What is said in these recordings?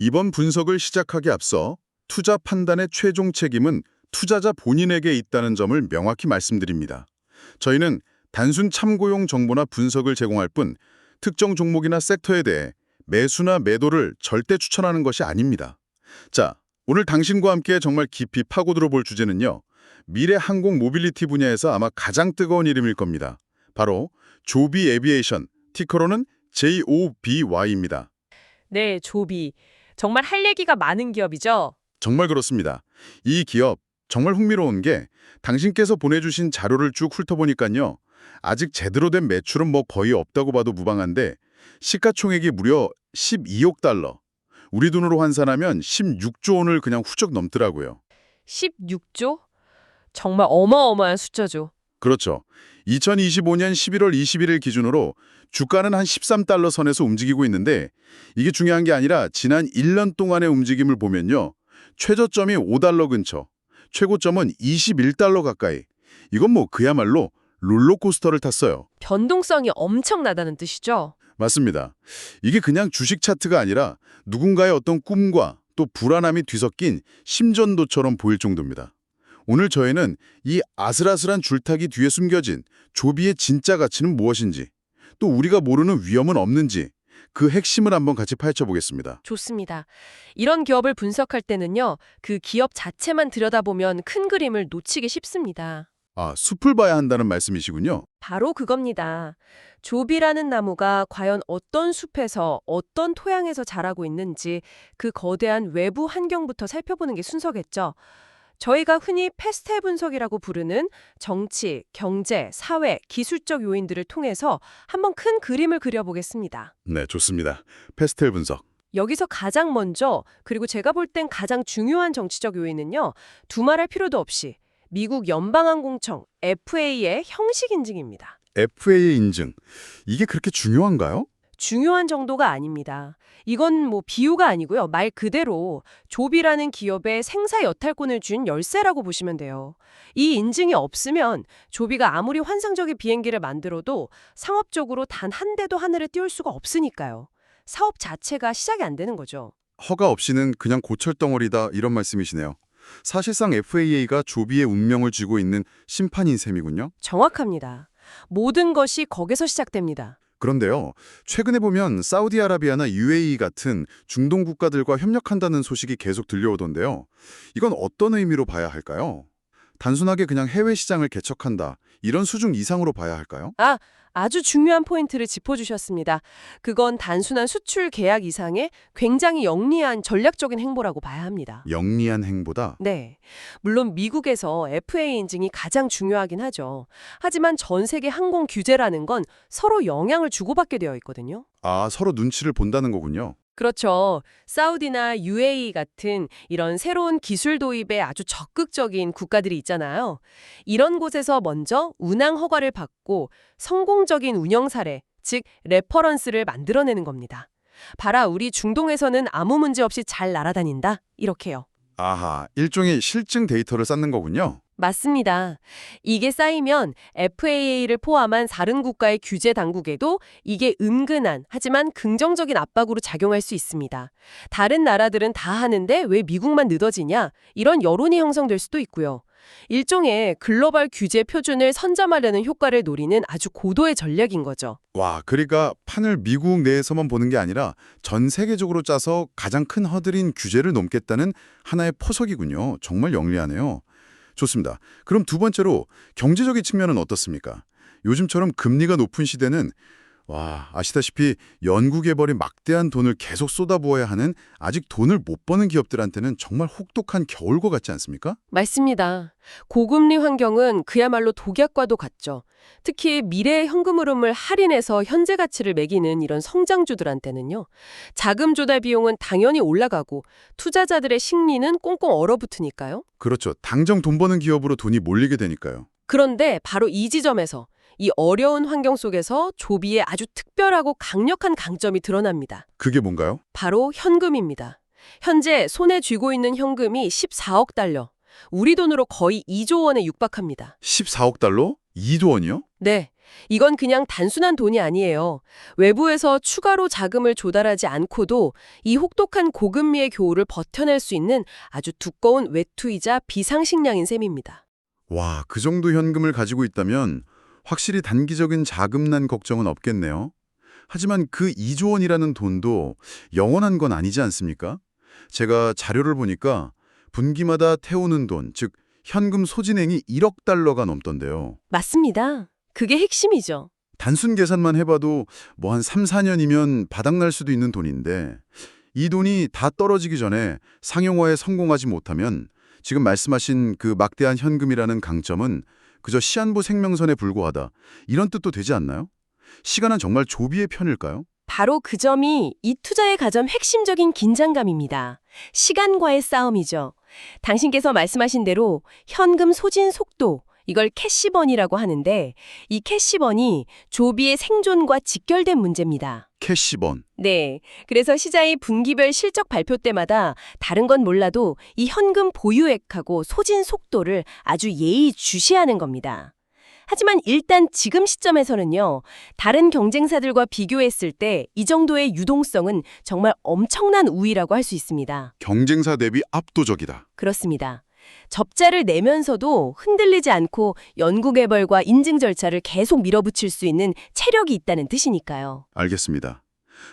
이번 분석을 시작하기 앞서 투자 판단의 최종 책임은 투자자 본인에게 있다는 점을 명확히 말씀드립니다. 저희는 단순 참고용 정보나 분석을 제공할 뿐 특정 종목이나 섹터에 대해 매수나 매도를 절대 추천하는 것이 아닙니다. 자, 오늘 당신과 함께 정말 깊이 파고들어 볼 주제는요. 미래 항공 모빌리티 분야에서 아마 가장 뜨거운 이름일 겁니다. 바로 조비 에비에이션, 티커로는 JOBY입니다. 네, 조비. 정말 할 얘기가 많은 기업이죠. 정말 그렇습니다. 이 기업 정말 흥미로운 게 당신께서 보내주신 자료를 쭉 훑어보니까요. 아직 제대로 된 매출은 뭐 거의 없다고 봐도 무방한데 시가총액이 무려 12억 달러. 우리 돈으로 환산하면 16조 원을 그냥 훌쩍 넘더라고요. 16조? 정말 어마어마한 숫자죠. 그렇죠. 2025년 11월 21일 기준으로 주가는 한 13달러 선에서 움직이고 있는데 이게 중요한 게 아니라 지난 1년 동안의 움직임을 보면요. 최저점이 5달러 근처, 최고점은 21달러 가까이. 이건 뭐 그야말로 롤러코스터를 탔어요. 변동성이 엄청나다는 뜻이죠. 맞습니다. 이게 그냥 주식 차트가 아니라 누군가의 어떤 꿈과 또 불안함이 뒤섞인 심전도처럼 보일 정도입니다. 오늘 저희는 이 아슬아슬한 줄타기 뒤에 숨겨진 조비의 진짜 가치는 무엇인지, 또 우리가 모르는 위험은 없는지 그 핵심을 한번 같이 파헤쳐 보겠습니다. 좋습니다. 이런 기업을 분석할 때는요, 그 기업 자체만 들여다보면 큰 그림을 놓치기 쉽습니다. 아, 숲을 봐야 한다는 말씀이시군요. 바로 그겁니다. 조비라는 나무가 과연 어떤 숲에서 어떤 토양에서 자라고 있는지 그 거대한 외부 환경부터 살펴보는 게 순서겠죠. 저희가 흔히 페스텔 분석이라고 부르는 정치, 경제, 사회, 기술적 요인들을 통해서 한번 큰 그림을 그려보겠습니다. 네, 좋습니다. 페스텔 분석. 여기서 가장 먼저 그리고 제가 볼 땐 가장 중요한 정치적 요인은요. 두말할 필요도 없이 미국 연방항공청 FA의 형식 인증입니다. FA의 인증. 이게 그렇게 중요한가요? 중요한 정도가 아닙니다. 이건 뭐 비유가 아니고요. 말 그대로 조비라는 기업에 생사 여탈권을 준 열쇠라고 보시면 돼요. 이 인증이 없으면 조비가 아무리 환상적인 비행기를 만들어도 상업적으로 단 한 대도 하늘에 띄울 수가 없으니까요. 사업 자체가 시작이 안 되는 거죠. 허가 없이는 그냥 고철 덩어리다 이런 말씀이시네요. 사실상 FAA가 조비의 운명을 쥐고 있는 심판인 셈이군요. 정확합니다. 모든 것이 거기서 시작됩니다. 그런데요, 최근에 보면 사우디아라비아나 UAE 같은 중동 국가들과 협력한다는 소식이 계속 들려오던데요. 이건 어떤 의미로 봐야 할까요? 단순하게 그냥 해외 시장을 개척한다, 이런 수준 이상으로 봐야 할까요? 아 주 중요한 포인트를 짚어주셨습니다. 그건 단순한 수출 계약 이상의 굉장히 영리한 전략적인 행보라고 봐야 합니다. 영리한 행보다 네. 물론 미국에서 FAA 인증이 가장 중요하긴 하죠. 하지만 전 세계 항공 규제라는 건 서로 영향을 주고받게 되어 있거든요. 아 서로 눈치를 본다는 거군요. 그렇죠. 사우디나 UAE 같은 이런 새로운 기술 도입에 아주 적극적인 국가들이 있잖아요. 이런 곳에서 먼저 운항 허가를 받고 성공적인 운영 사례, 즉 레퍼런스를 만들어내는 겁니다. 봐라, 우리 중동에서는 아무 문제 없이 잘 날아다닌다. 이렇게요. 아하, 일종의 실증 데이터를 쌓는 거군요. 맞습니다. 이게 쌓이면 FAA를 포함한 다른 국가의 규제 당국에도 이게 은근한 하지만 긍정적인 압박으로 작용할 수 있습니다. 다른 나라들은 다 하는데 왜 미국만 늦어지냐? 이런 여론이 형성될 수도 있고요. 일종의 글로벌 규제 표준을 선점하려는 효과를 노리는 아주 고도의 전략인 거죠. 와, 그러니까 판을 미국 내에서만 보는 게 아니라 전 세계적으로 짜서 가장 큰 허들인 규제를 넘겠다는 하나의 포석이군요. 정말 영리하네요. 좋습니다. 그럼 두 번째로 경제적인 측면은 어떻습니까? 요즘처럼 금리가 높은 시대는 와, 아시다시피 연구개발에 막대한 돈을 계속 쏟아부어야 하는 아직 돈을 못 버는 기업들한테는 정말 혹독한 겨울과 같지 않습니까? 맞습니다. 고금리 환경은 그야말로 독약과도 같죠. 특히 미래의 현금 흐름을 할인해서 현재 가치를 매기는 이런 성장주들한테는요. 자금 조달 비용은 당연히 올라가고 투자자들의 심리는 꽁꽁 얼어붙으니까요. 그렇죠. 당장 돈 버는 기업으로 돈이 몰리게 되니까요. 그런데 바로 이 지점에서 이 어려운 환경 속에서 조비의 아주 특별하고 강력한 강점이 드러납니다. 그게 뭔가요? 바로 현금입니다. 현재 손에 쥐고 있는 현금이 14억 달러, 우리 돈으로 거의 2조 원에 육박합니다. 14억 달러? 2조 원이요? 네, 이건 그냥 단순한 돈이 아니에요. 외부에서 추가로 자금을 조달하지 않고도 이 혹독한 고금리의 교후를 버텨낼 수 있는 아주 두꺼운 외투이자 비상식량인 셈입니다. 와, 그 정도 현금을 가지고 있다면 확실히 단기적인 자금난 걱정은 없겠네요. 하지만 그 2조 원이라는 돈도 영원한 건 아니지 않습니까? 제가 자료를 보니까 분기마다 태우는 돈, 즉 현금 소진행이 1억 달러가 넘던데요. 맞습니다. 그게 핵심이죠. 단순 계산만 해봐도 뭐 한 3, 4년이면 바닥날 수도 있는 돈인데 이 돈이 다 떨어지기 전에 상용화에 성공하지 못하면 지금 말씀하신 그 막대한 현금이라는 강점은 그저 시한부 생명선에 불과하다. 이런 뜻도 되지 않나요? 시간은 정말 조비의 편일까요? 바로 그 점이 이 투자의 가장 핵심적인 긴장감입니다. 시간과의 싸움이죠. 당신께서 말씀하신 대로 현금 소진 속도, 이걸 캐시번이라고 하는데 이 캐시번이 조비의 생존과 직결된 문제입니다. 캐시번. 네. 그래서 시장이 분기별 실적 발표 때마다 다른 건 몰라도 이 현금 보유액하고 소진 속도를 아주 예의 주시하는 겁니다. 하지만 일단 지금 시점에서는요, 다른 경쟁사들과 비교했을 때 이 정도의 유동성은 정말 엄청난 우위라고 할 수 있습니다. 경쟁사 대비 압도적이다. 그렇습니다. 적자를 내면서도 흔들리지 않고 연구개발과 인증 절차를 계속 밀어붙일 수 있는 체력이 있다는 뜻이니까요. 알겠습니다.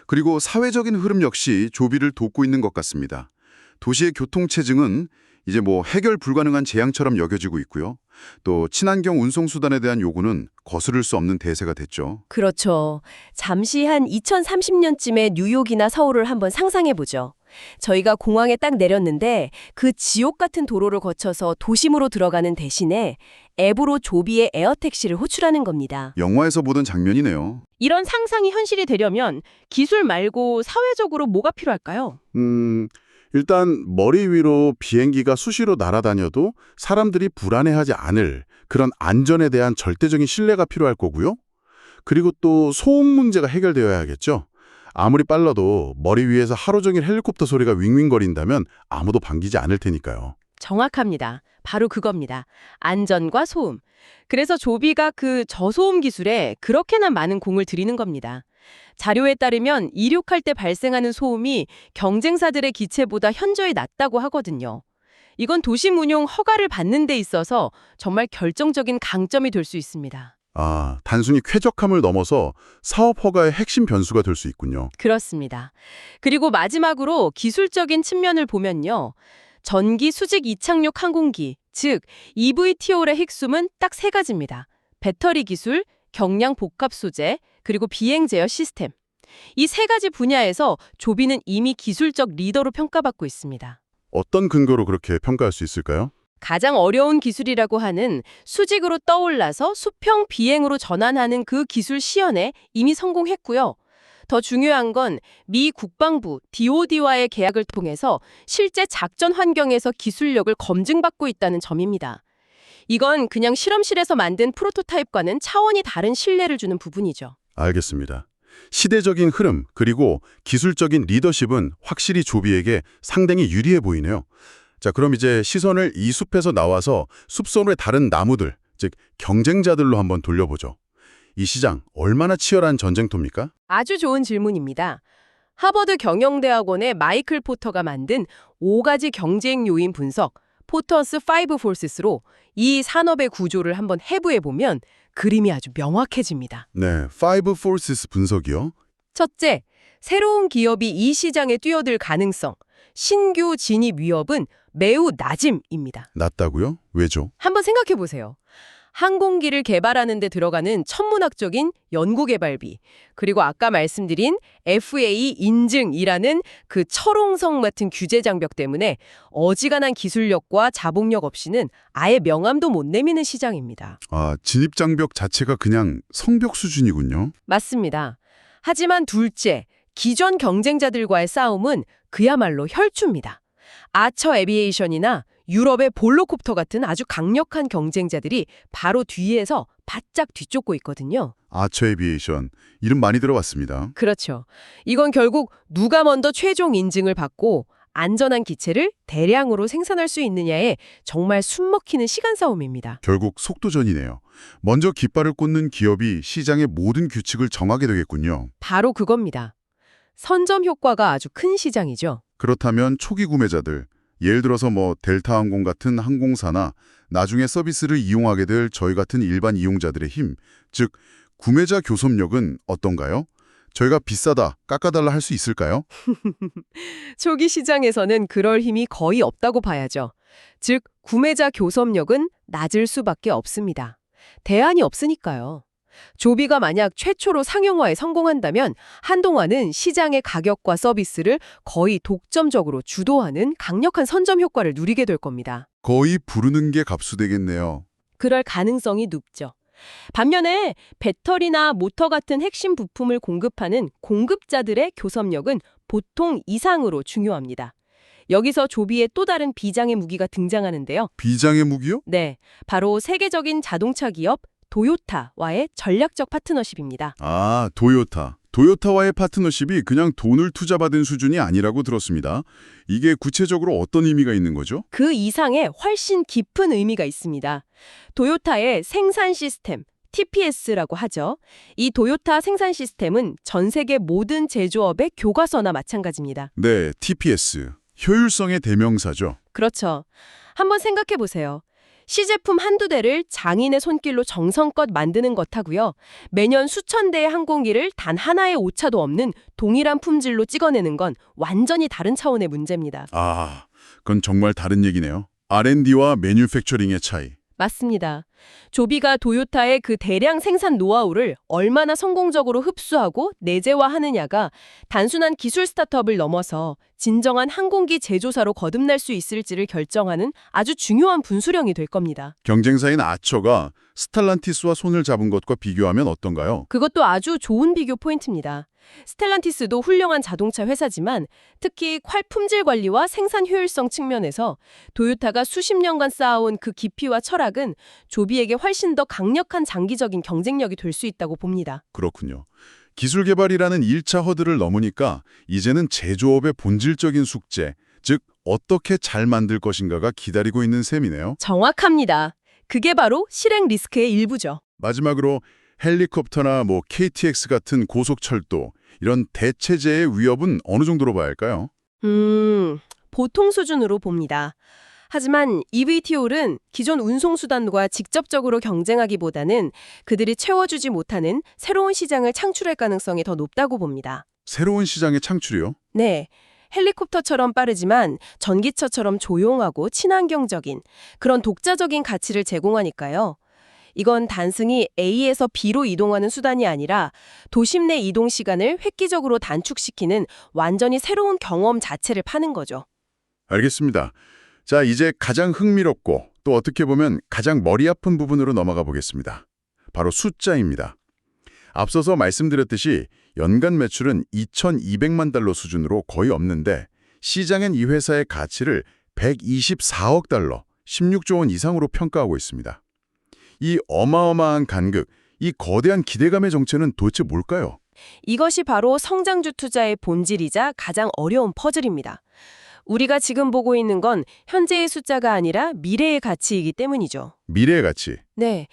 그리고 사회적인 흐름 역시 조비를 돕고 있는 것 같습니다. 도시의 교통체증은 이제 뭐 해결 불가능한 재앙처럼 여겨지고 있고요. 또 친환경 운송수단에 대한 요구는 거스를 수 없는 대세가 됐죠. 그렇죠. 잠시 한 2030년쯤에 뉴욕이나 서울을 한번 상상해 보죠. 저희가 공항에 딱 내렸는데 그 지옥 같은 도로를 거쳐서 도심으로 들어가는 대신에 앱으로 조비의 에어택시를 호출하는 겁니다. 영화에서 보던 장면이네요. 이런 상상이 현실이 되려면 기술 말고 사회적으로 뭐가 필요할까요? 음, 일단 머리 위로 비행기가 수시로 날아다녀도 사람들이 불안해하지 않을 그런 안전에 대한 절대적인 신뢰가 필요할 거고요. 그리고 또 소음 문제가 해결되어야겠죠. 아무리 빨라도 머리 위에서 하루 종일 헬리콥터 소리가 윙윙거린다면 아무도 반기지 않을 테니까요. 정확합니다. 바로 그겁니다. 안전과 소음. 그래서 조비가 그 저소음 기술에 그렇게나 많은 공을 들이는 겁니다. 자료에 따르면 이륙할 때 발생하는 소음이 경쟁사들의 기체보다 현저히 낮다고 하거든요. 이건 도심 운용 허가를 받는 데 있어서 정말 결정적인 강점이 될 수 있습니다. 아, 단순히 쾌적함을 넘어서 사업 허가의 핵심 변수가 될 수 있군요. 그렇습니다. 그리고 마지막으로 기술적인 측면을 보면요. 전기 수직 이착륙 항공기, 즉 EVTOL의 핵심은 딱 세 가지입니다. 배터리 기술, 경량 복합 소재, 그리고 비행 제어 시스템. 이 세 가지 분야에서 조비는 이미 기술적 리더로 평가받고 있습니다. 어떤 근거로 그렇게 평가할 수 있을까요? 가장 어려운 기술이라고 하는 수직으로 떠올라서 수평 비행으로 전환하는 그 기술 시연에 이미 성공했고요. 더 중요한 건 미 국방부 DOD와의 계약을 통해서 실제 작전 환경에서 기술력을 검증받고 있다는 점입니다. 이건 그냥 실험실에서 만든 프로토타입과는 차원이 다른 신뢰를 주는 부분이죠. 알겠습니다. 시대적인 흐름 그리고 기술적인 리더십은 확실히 조비에게 상당히 유리해 보이네요. 자, 그럼 이제 시선을 이 숲에서 나와서 숲속의 다른 나무들, 즉 경쟁자들로 한번 돌려보죠. 이 시장 얼마나 치열한 전쟁터입니까? 아주 좋은 질문입니다. 하버드 경영대학원의 마이클 포터가 만든 5가지 경쟁 요인 분석, 포터스 5 포스스로 이 산업의 구조를 한번 해부해 보면 그림이 아주 명확해집니다. 네, Five Forces 분석이요. 첫째, 새로운 기업이 이 시장에 뛰어들 가능성, 신규 진입 위협은 매우 낮음입니다. 낮다고요? 왜죠? 한번 생각해 보세요. 항공기를 개발하는 데 들어가는 천문학적인 연구개발비, 그리고 아까 말씀드린 FAA 인증이라는 그 철옹성 같은 규제 장벽 때문에 어지간한 기술력과 자복력 없이는 아예 명함도 못 내미는 시장입니다. 아, 진입 장벽 자체가 그냥 성벽 수준이군요. 맞습니다. 하지만 둘째, 기존 경쟁자들과의 싸움은 그야말로 혈투입니다. 아처 에비에이션이나 유럽의 볼로콥터 같은 아주 강력한 경쟁자들이 바로 뒤에서 바짝 뒤쫓고 있거든요. 아처 에비에이션 이름 많이 들어봤습니다. 그렇죠. 이건 결국 누가 먼저 최종 인증을 받고 안전한 기체를 대량으로 생산할 수 있느냐에 정말 숨먹히는 시간 싸움입니다. 결국 속도전이네요. 먼저 깃발을 꽂는 기업이 시장의 모든 규칙을 정하게 되겠군요. 바로 그겁니다. 선점 효과가 아주 큰 시장이죠. 그렇다면 초기 구매자들, 예를 들어서 뭐 델타항공 같은 항공사나 나중에 서비스를 이용하게 될 저희 같은 일반 이용자들의 힘, 즉 구매자 교섭력은 어떤가요? 저희가 비싸다, 깎아달라 할 수 있을까요? 초기 시장에서는 그럴 힘이 거의 없다고 봐야죠. 즉, 구매자 교섭력은 낮을 수밖에 없습니다. 대안이 없으니까요. 조비가 만약 최초로 상용화에 성공한다면 한동안은 시장의 가격과 서비스를 거의 독점적으로 주도하는 강력한 선점 효과를 누리게 될 겁니다. 거의 부르는 게 값수되겠네요. 그럴 가능성이 높죠. 반면에 배터리나 모터 같은 핵심 부품을 공급하는 공급자들의 교섭력은 보통 이상으로 중요합니다. 여기서 조비의 또 다른 비장의 무기가 등장하는데요. 비장의 무기요? 네, 바로 세계적인 자동차 기업 도요타와의 전략적 파트너십입니다. 아, 도요타. 도요타와의 파트너십이 그냥 돈을 투자받은 수준이 아니라고 들었습니다. 이게 구체적으로 어떤 의미가 있는 거죠? 그 이상의 훨씬 깊은 의미가 있습니다. 도요타의 생산 시스템, TPS라고 하죠. 이 도요타 생산 시스템은 전 세계 모든 제조업의 교과서나 마찬가지입니다. 네, TPS. 효율성의 대명사죠. 그렇죠. 한번 생각해 보세요. 시제품 한두 대를 장인의 손길로 정성껏 만드는 것하고요. 매년 수천 대의 항공기를 단 하나의 오차도 없는 동일한 품질로 찍어내는 건 완전히 다른 차원의 문제입니다. 아, 그건 정말 다른 얘기네요. R&D와 매뉴팩처링의 차이. 맞습니다. 조비가 도요타의 그 대량 생산 노하우를 얼마나 성공적으로 흡수하고 내재화하느냐가 단순한 기술 스타트업을 넘어서 진정한 항공기 제조사로 거듭날 수 있을지를 결정하는 아주 중요한 분수령이 될 겁니다. 경쟁사인 아처가 스탈란티스와 손을 잡은 것과 비교하면 어떤가요? 그것도 아주 좋은 비교 포인트입니다. 스텔란티스도 훌륭한 자동차 회사지만 특히 콸 품질 관리와 생산 효율성 측면에서 도요타가 수십 년간 쌓아온 그 깊이와 철학은 조비에게 훨씬 더 강력한 장기적인 경쟁력이 될 수 있다고 봅니다. 그렇군요. 기술 개발이라는 1차 허들을 넘으니까 이제는 제조업의 본질적인 숙제, 즉 어떻게 잘 만들 것인가가 기다리고 있는 셈이네요. 정확합니다. 그게 바로 실행 리스크의 일부죠. 마지막으로 헬리콥터나 뭐 KTX 같은 고속철도 이런 대체제의 위협은 어느 정도로 봐야 할까요? 음, 보통 수준으로 봅니다. 하지만 EVTOL은 기존 운송수단과 직접적으로 경쟁하기보다는 그들이 채워주지 못하는 새로운 시장을 창출할 가능성이 더 높다고 봅니다. 새로운 시장의 창출이요? 네. 헬리콥터처럼 빠르지만 전기차처럼 조용하고 친환경적인 그런 독자적인 가치를 제공하니까요. 이건 단순히 A에서 B로 이동하는 수단이 아니라 도심 내 이동 시간을 획기적으로 단축시키는 완전히 새로운 경험 자체를 파는 거죠. 알겠습니다. 자, 이제 가장 흥미롭고 또 어떻게 보면 가장 머리 아픈 부분으로 넘어가 보겠습니다. 바로 숫자입니다. 앞서서 말씀드렸듯이 연간 매출은 2,200만 달러 수준으로 거의 없는데 시장은 이 회사의 가치를 124억 달러, 16조 원 이상으로 평가하고 있습니다. 이 어마어마한 간극, 이 거대한 기대감의 정체는 도대체 뭘까요? 이것이 바로 성장주 투자의 본질이자 가장 어려운 퍼즐입니다. 우리가 지금 보고 있는 건 현재의 숫자가 아니라 미래의 가치이기 때문이죠. 미래의 가치. 네.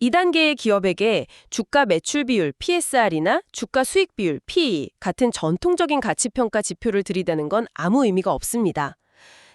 2단계의 기업에게 주가 매출 비율 PSR이나 주가 수익 비율 PE 같은 전통적인 가치 평가 지표를 들이대는 건 아무 의미가 없습니다.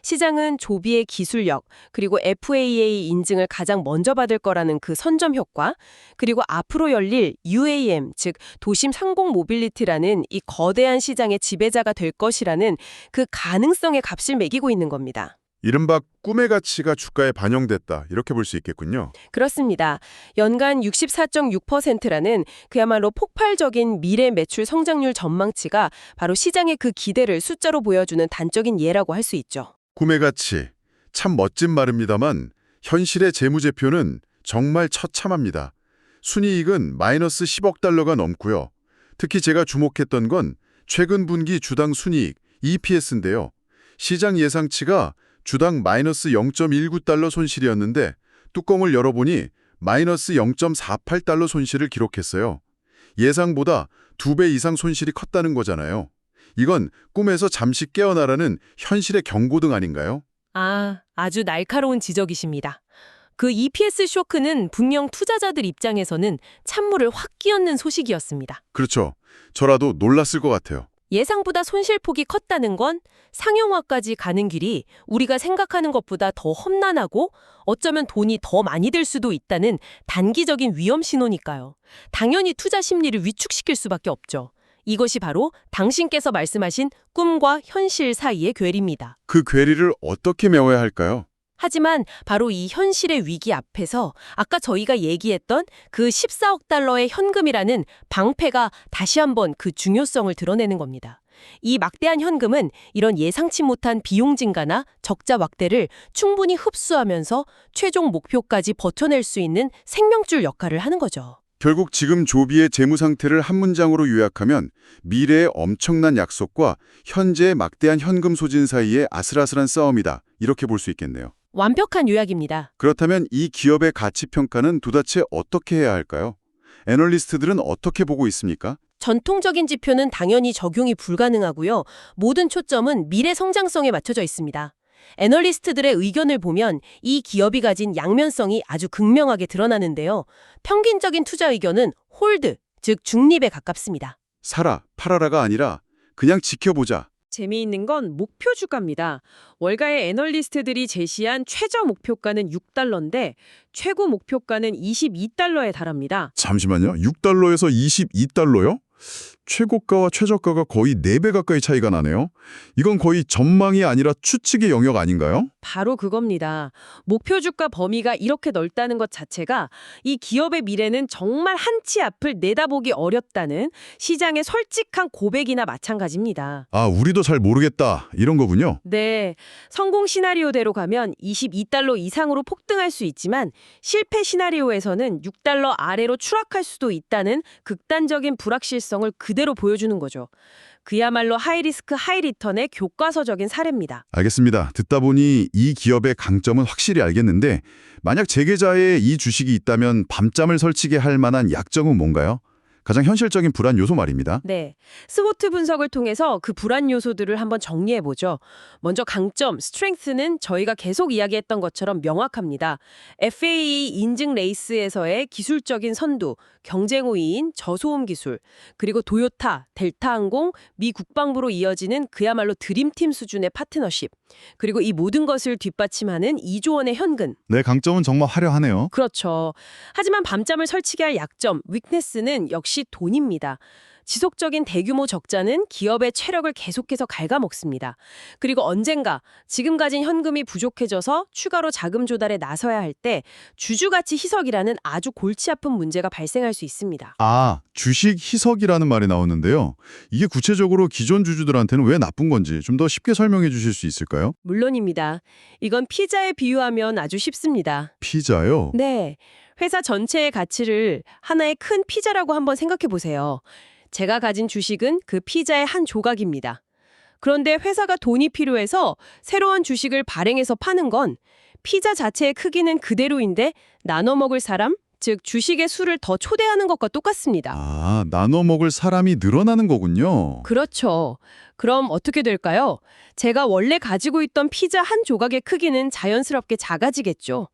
시장은 조비의 기술력, 그리고 FAA 인증을 가장 먼저 받을 거라는 그 선점 효과, 그리고 앞으로 열릴 UAM, 즉 도심 상공 모빌리티라는 이 거대한 시장의 지배자가 될 것이라는 그 가능성의 값을 매기고 있는 겁니다. 이른바 꿈의 가치가 주가에 반영됐다. 이렇게 볼 수 있겠군요. 그렇습니다. 연간 64.6%라는 그야말로 폭발적인 미래 매출 성장률 전망치가 바로 시장의 그 기대를 숫자로 보여주는 단적인 예라고 할 수 있죠. 꿈의 가치. 참 멋진 말입니다만 현실의 재무제표는 정말 처참합니다. 순이익은 마이너스 10억 달러가 넘고요. 특히 제가 주목했던 건 최근 분기 주당 순이익 EPS인데요. 시장 예상치가 주당 마이너스 0.19달러 손실이었는데 뚜껑을 열어보니 마이너스 0.48달러 손실을 기록했어요. 예상보다 두배 이상 손실이 컸다는 거잖아요. 이건 꿈에서 잠시 깨어나라는 현실의 경고등 아닌가요? 아, 아주 날카로운 지적이십니다. 그 EPS 쇼크는 분명 투자자들 입장에서는 찬물을 확 끼얹는 소식이었습니다. 그렇죠. 저라도 놀랐을 것 같아요. 예상보다 손실폭이 컸다는 건 상용화까지 가는 길이 우리가 생각하는 것보다 더 험난하고 어쩌면 돈이 더 많이 들 수도 있다는 단기적인 위험 신호니까요. 당연히 투자 심리를 위축시킬 수밖에 없죠. 이것이 바로 당신께서 말씀하신 꿈과 현실 사이의 괴리입니다. 그 괴리를 어떻게 메워야 할까요? 하지만 바로 이 현실의 위기 앞에서 아까 저희가 얘기했던 그 14억 달러의 현금이라는 방패가 다시 한번 그 중요성을 드러내는 겁니다. 이 막대한 현금은 이런 예상치 못한 비용 증가나 적자 확대를 충분히 흡수하면서 최종 목표까지 버텨낼 수 있는 생명줄 역할을 하는 거죠. 결국 지금 조비의 재무 상태를 한 문장으로 요약하면 미래의 엄청난 약속과 현재의 막대한 현금 소진 사이의 아슬아슬한 싸움이다. 이렇게 볼 수 있겠네요. 완벽한 요약입니다. 그렇다면 이 기업의 가치 평가는 도대체 어떻게 해야 할까요? 애널리스트들은 어떻게 보고 있습니까? 전통적인 지표는 당연히 적용이 불가능하고요. 모든 초점은 미래 성장성에 맞춰져 있습니다. 애널리스트들의 의견을 보면 이 기업이 가진 양면성이 아주 극명하게 드러나는데요. 평균적인 투자 의견은 홀드, 즉 중립에 가깝습니다. 사라, 팔아라가 아니라 그냥 지켜보자. 재미있는 건 목표 주가입니다. 월가의 애널리스트들이 제시한 최저 목표가는 6달러인데 최고 목표가는 22달러에 달합니다. 잠시만요. 6달러에서 22달러요? 최고가와 최저가가 거의 4배 가까이 차이가 나네요. 이건 거의 전망이 아니라 추측의 영역 아닌가요? 바로 그겁니다. 목표 주가 범위가 이렇게 넓다는 것 자체가 이 기업의 미래는 정말 한 치 앞을 내다보기 어렵다는 시장의 솔직한 고백이나 마찬가지입니다. 아, 우리도 잘 모르겠다. 이런 거군요. 네, 성공 시나리오대로 가면 22달러 이상으로 폭등할 수 있지만 실패 시나리오에서는 6달러 아래로 추락할 수도 있다는 극단적인 불확실성 을 그대로 보여주는 거죠. 그야말로 하이리스크 하이리턴의 교과서적인 사례입니다. 알겠습니다. 듣다 보니 이 기업의 강점은 확실히 알겠는데 만약 제 계좌에 이 주식이 있다면 밤잠을 설치게 할 만한 약점은 뭔가요? 가장 현실적인 불안 요소 말입니다. 네, 스워트 분석을 통해서 그 불안 요소들을 한번 정리해 보죠. 먼저 강점, 스트렝스는 저희가 계속 이야기했던 것처럼 명확합니다. FAA 인증 레이스에서의 기술적인 선두, 경쟁 우위인 저소음 기술, 그리고 도요타, 델타항공, 미 국방부로 이어지는 그야말로 드림팀 수준의 파트너십, 그리고 이 모든 것을 뒷받침하는 2조 원의 현금. 내 강점은 정말 화려하네요. 그렇죠. 하지만 밤잠을 설치게 할 약점, 위크네스는 역시 돈입니다. 지속적인 대규모 적자는 기업의 체력을 계속해서 갉아먹습니다. 그리고 언젠가 지금 가진 현금이 부족해져서 추가로 자금 조달에 나서야 할 때 주주가치 희석이라는 아주 골치 아픈 문제가 발생할 수 있습니다. 아, 주식 희석이라는 말이 나오는데요. 이게 구체적으로 기존 주주들한테는 왜 나쁜 건지 좀 더 쉽게 설명해 주실 수 있을까요? 물론입니다. 이건 피자에 비유하면 아주 쉽습니다. 피자요? 네. 회사 전체의 가치를 하나의 큰 피자라고 한번 생각해 보세요. 제가 가진 주식은 그 피자의 한 조각입니다. 그런데 회사가 돈이 필요해서 새로운 주식을 발행해서 파는 건 피자 자체의 크기는 그대로인데 나눠 먹을 사람, 즉 주식의 수를 더 초대하는 것과 똑같습니다. 아, 나눠 먹을 사람이 늘어나는 거군요. 그렇죠. 그럼 어떻게 될까요? 제가 원래 가지고 있던 피자 한 조각의 크기는 자연스럽게 작아지겠죠.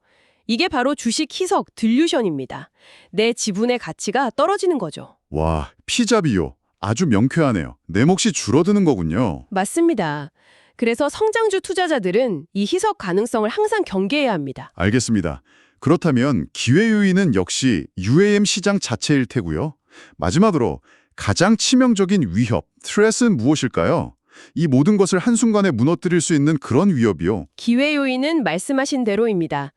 이게 바로 주식 희석, 딜류션입니다. 내 지분의 가치가 떨어지는 거죠. 와, 피자 비유. 아주 명쾌하네요. 내 몫이 줄어드는 거군요. 맞습니다. 그래서 성장주 투자자들은 이 희석 가능성을 항상 경계해야 합니다. 알겠습니다. 그렇다면 기회 요인은 역시 UAM 시장 자체일 테고요. 마지막으로 가장 치명적인 위협, 스트레스는 무엇일까요? 이 모든 것을 한순간에 무너뜨릴 수 있는 그런 위협이요. 기회 요인은 말씀하신 대로입니다.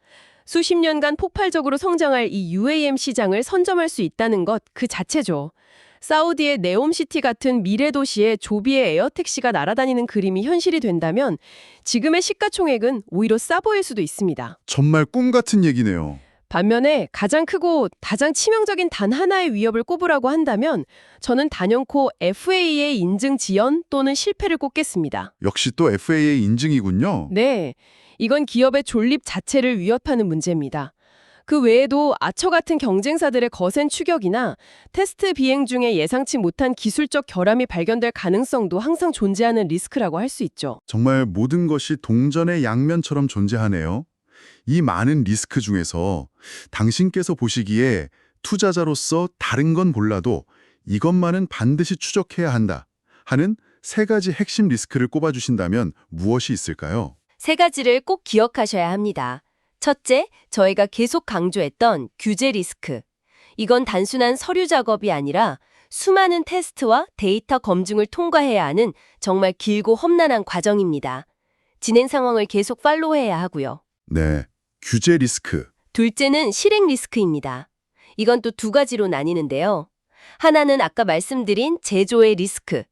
수십 년간 폭발적으로 성장할 이 UAM 시장을 선점할 수 있다는 것 그 자체죠. 사우디의 네옴시티 같은 미래 도시에 조비의 에어택시가 날아다니는 그림이 현실이 된다면 지금의 시가총액은 오히려 싸 보일 수도 있습니다. 정말 꿈 같은 얘기네요. 반면에 가장 크고 가장 치명적인 단 하나의 위협을 꼽으라고 한다면 저는 단연코 FA의 인증 지연 또는 실패를 꼽겠습니다. 역시 또 FAA 인증이군요. 네, 이건 기업의 존립 자체를 위협하는 문제입니다. 그 외에도 아처 같은 경쟁사들의 거센 추격이나 테스트 비행 중에 예상치 못한 기술적 결함이 발견될 가능성도 항상 존재하는 리스크라고 할 수 있죠. 정말 모든 것이 동전의 양면처럼 존재하네요. 이 많은 리스크 중에서 당신께서 보시기에 투자자로서 다른 건 몰라도 이것만은 반드시 추적해야 한다 하는 세 가지 핵심 리스크를 꼽아주신다면 무엇이 있을까요? 세 가지를 꼭 기억하셔야 합니다. 첫째, 저희가 계속 강조했던 규제 리스크. 이건 단순한 서류 작업이 아니라 수많은 테스트와 데이터 검증을 통과해야 하는 정말 길고 험난한 과정입니다. 진행 상황을 계속 팔로우해야 하고요. 네, 규제 리스크. 둘째는 실행 리스크입니다. 이건 또 두 가지로 나뉘는데요. 하나는 아까 말씀드린 제조의 리스크.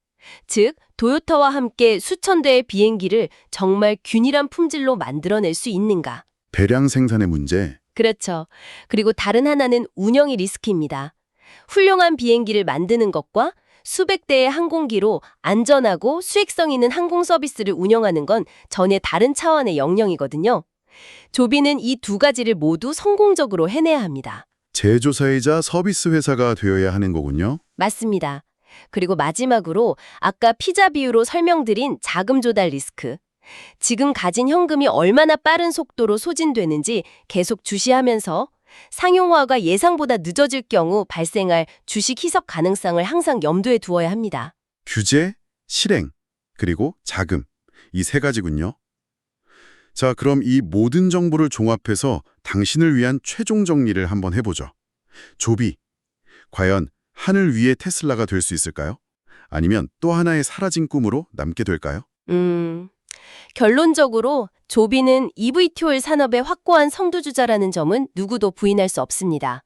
즉, 도요타와 함께 수천 대의 비행기를 정말 균일한 품질로 만들어낼 수 있는가. 대량 생산의 문제. 그렇죠. 그리고 다른 하나는 운영의 리스크입니다. 훌륭한 비행기를 만드는 것과 수백 대의 항공기로 안전하고 수익성 있는 항공 서비스를 운영하는 건 전혀 다른 차원의 영역이거든요. 조비는 이 두 가지를 모두 성공적으로 해내야 합니다. 제조사이자 서비스 회사가 되어야 하는 거군요. 맞습니다. 그리고 마지막으로 아까 피자 비유로 설명드린 자금 조달 리스크. 지금 가진 현금이 얼마나 빠른 속도로 소진되는지 계속 주시하면서 상용화가 예상보다 늦어질 경우 발생할 주식 희석 가능성을 항상 염두에 두어야 합니다. 규제, 실행, 그리고 자금. 이 세 가지군요. 자, 그럼 이 모든 정보를 종합해서 당신을 위한 최종 정리를 한번 해보죠. 조비. 과연 하늘 위의 테슬라가 될 수 있을까요? 아니면 또 하나의 사라진 꿈으로 남게 될까요? 음, 결론적으로 조비는 EVTOL 산업의 확고한 선두주자라는 점은 누구도 부인할 수 없습니다.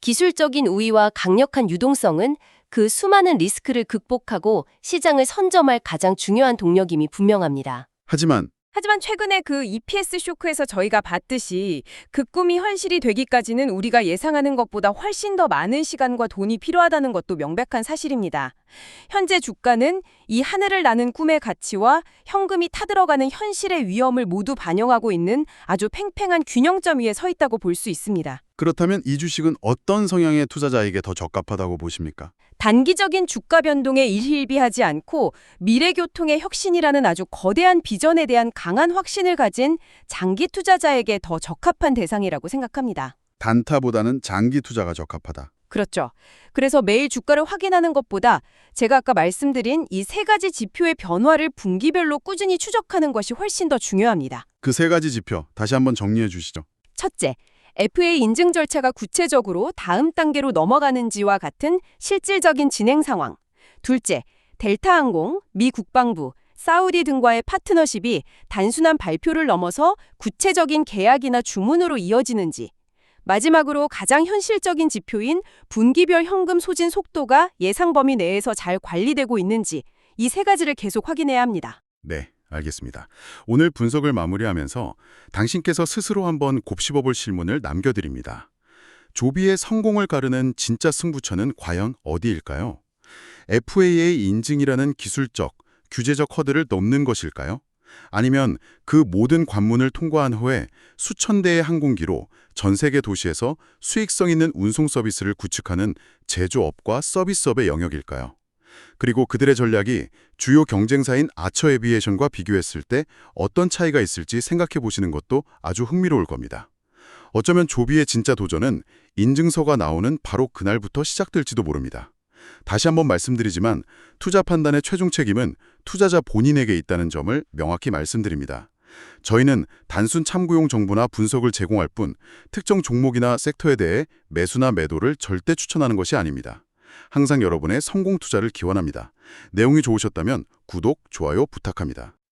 기술적인 우위와 강력한 유동성은 그 수많은 리스크를 극복하고 시장을 선점할 가장 중요한 동력임이 분명합니다. 하지만 하지만 최근에 그 EPS 쇼크에서 저희가 봤듯이 그 꿈이 현실이 되기까지는 우리가 예상하는 것보다 훨씬 더 많은 시간과 돈이 필요하다는 것도 명백한 사실입니다. 현재 주가는 이 하늘을 나는 꿈의 가치와 현금이 타들어가는 현실의 위험을 모두 반영하고 있는 아주 팽팽한 균형점 위에 서 있다고 볼 수 있습니다. 그렇다면 이 주식은 어떤 성향의 투자자에게 더 적합하다고 보십니까? 단기적인 주가 변동에 일희일비하지 않고 미래교통의 혁신이라는 아주 거대한 비전에 대한 강한 확신을 가진 장기 투자자에게 더 적합한 대상이라고 생각합니다. 단타보다는 장기 투자가 적합하다. 그렇죠. 그래서 매일 주가를 확인하는 것보다 제가 아까 말씀드린 이 세 가지 지표의 변화를 분기별로 꾸준히 추적하는 것이 훨씬 더 중요합니다. 그 세 가지 지표 다시 한번 정리해 주시죠. 첫째, FA 인증 절차가 구체적으로 다음 단계로 넘어가는지와 같은 실질적인 진행 상황. 둘째, 델타항공, 미 국방부, 사우디 등과의 파트너십이 단순한 발표를 넘어서 구체적인 계약이나 주문으로 이어지는지. 마지막으로 가장 현실적인 지표인 분기별 현금 소진 속도가 예상 범위 내에서 잘 관리되고 있는지 이 세 가지를 계속 확인해야 합니다. 네, 알겠습니다. 오늘 분석을 마무리하면서 당신께서 스스로 한번 곱씹어볼 실문을 남겨드립니다. 조비의 성공을 가르는 진짜 승부처는 과연 어디일까요? FAA 인증이라는 기술적, 규제적 허들을 넘는 것일까요? 아니면 그 모든 관문을 통과한 후에 수천 대의 항공기로 전 세계 도시에서 수익성 있는 운송 서비스를 구축하는 제조업과 서비스업의 영역일까요? 그리고 그들의 전략이 주요 경쟁사인 아처 에비에이션과 비교했을 때 어떤 차이가 있을지 생각해 보시는 것도 아주 흥미로울 겁니다. 어쩌면 조비의 진짜 도전은 인증서가 나오는 바로 그날부터 시작될지도 모릅니다. 다시 한번 말씀드리지만 투자 판단의 최종 책임은 투자자 본인에게 있다는 점을 명확히 말씀드립니다. 저희는 단순 참고용 정보나 분석을 제공할 뿐 특정 종목이나 섹터에 대해 매수나 매도를 절대 추천하는 것이 아닙니다. 항상 여러분의 성공 투자를 기원합니다. 내용이 좋으셨다면 구독, 좋아요 부탁합니다.